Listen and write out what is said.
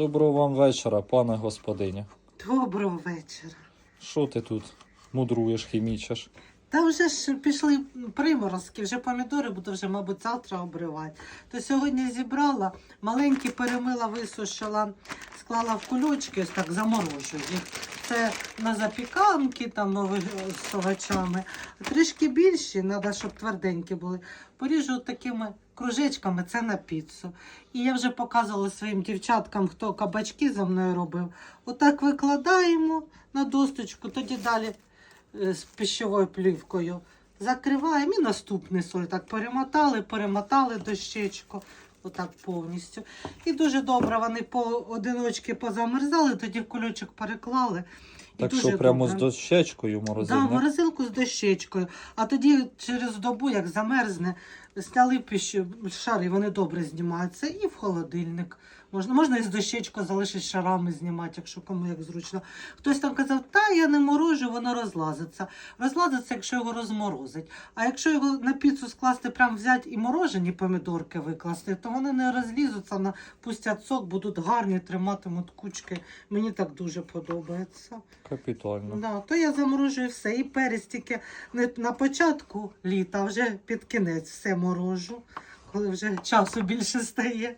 Доброго вам вечора, пане господиня. Доброго вечора. Що ти тут мудруєш, хімічиш? Та вже ж пішли приморозки, вже помідори буду вже, мабуть, завтра обривати. То сьогодні зібрала, маленькі перемила, висушила, склала в кульочки, ось так заморожую їх. Це на запіканки, там з овочами. Трішки більші, треба, щоб тверденькі були. Поріжу такими кружечками, це на піцу. І я вже показувала своїм дівчаткам, хто кабачки за мною робив. Отак викладаємо на досточку, тоді далі е, з пищовою плівкою. Закриваємо і наступний слой. Так перемотали, перемотали дощечку. Отак повністю. І дуже добре вони по одиночки позамерзали, тоді в кульочок переклали. Так що прямо з дощечкою Да, морозильне? в морозилку з дощечкою. А тоді через добу, як замерзне, сняли пищу, шари, вони добре знімаються, і в холодильник. Можна, можна і з дощечкою залишити шарами знімати, якщо кому як зручно. Хтось там казав, та я не морожу, воно розлазиться. Розлазиться, якщо його розморозить. А якщо його на піцу скласти, прям взяти і морожені помідорки викласти, то вони не розлізуться, на пустять сок, будуть гарні, триматимуть кучки. Мені так дуже подобається. Капітально. Да, то я заморожую все. І перець тільки не на початку літа, а вже під кінець все морожу, коли вже часу більше стає.